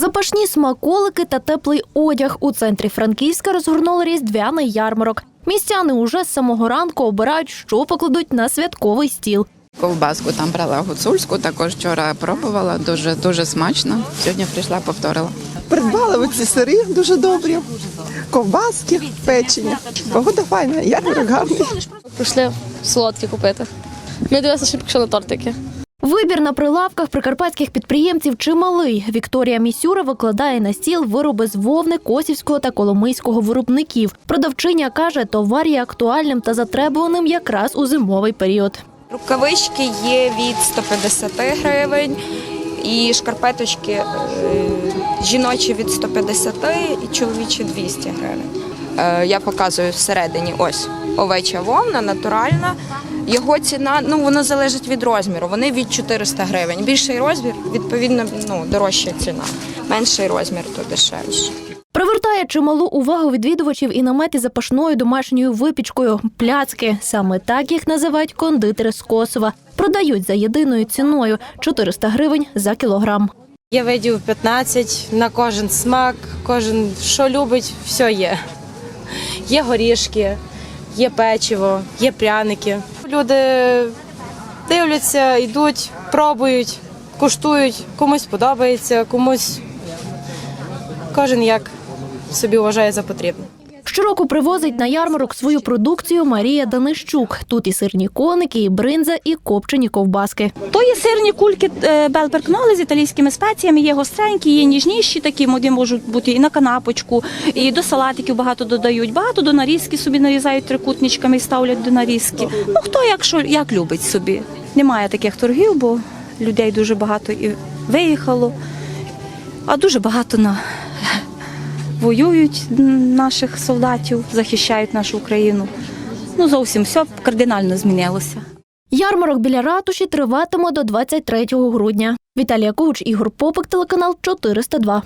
Запашні смаколики та теплий одяг у центрі Франківська розгорнули різдвяний ярмарок. Містяни уже з самого ранку обирають, що покладуть на святковий стіл. Ковбаску там брала гуцульську, також вчора пробувала, дуже дуже смачно. Сьогодні прийшла, повторила. Придбали оці сири дуже добрі, ковбаски, печення. Погода файна, ярмарок гарний. Прийшли солодкі купити. Ми дивилися, що пішли на тортики. Вибір на прилавках прикарпатських підприємців чималий. Вікторія Місюра викладає на стіл вироби з вовни косівського та коломийського виробників. Продавчиня каже, товар є актуальним та затребуваним якраз у зимовий період. Рукавички є від 150 гривень, і шкарпеточки е, жіночі від 150 і чоловічі 200 гривень. Е, Я показую всередині ось овеча вовна, натуральна. Його ціна ну воно залежить від розміру. Вони від 400 гривень. Більший розмір, відповідно, ну дорожча ціна. Менший розмір то дешевше. Привертає чималу увагу відвідувачів і намет із запашною домашньою випічкою пляцки. Саме так їх називають кондитери з Косова. Продають за єдиною ціною 400 гривень за кілограм. Є видів 15 на кожен смак, кожен що любить, все є. Є горішки, є печиво, є пряники. Люди дивляться, йдуть, пробують, куштують, комусь подобається, комусь кожен як собі вважає за потрібне. Щороку привозить на ярмарок свою продукцію Марія Данищук. Тут і сирні коники, і бринза, і копчені ковбаски. То є сирні кульки е, белперкноли з італійськими спеціями, є гостренькі, є ніжніші, такі вони можуть бути і на канапочку, і до салатиків багато додають. Багато до нарізки собі нарізають трикутничками і ставлять до нарізки. Ну хто як що як любить собі. Немає таких торгів, бо людей дуже багато і виїхало, а дуже багато на воюють наших солдатів, захищають нашу Україну. Ну зовсім все кардинально змінилося. Ярмарок біля ратуші триватиме до 23 грудня. Віталія Куч, Ігор Попик, телеканал 402.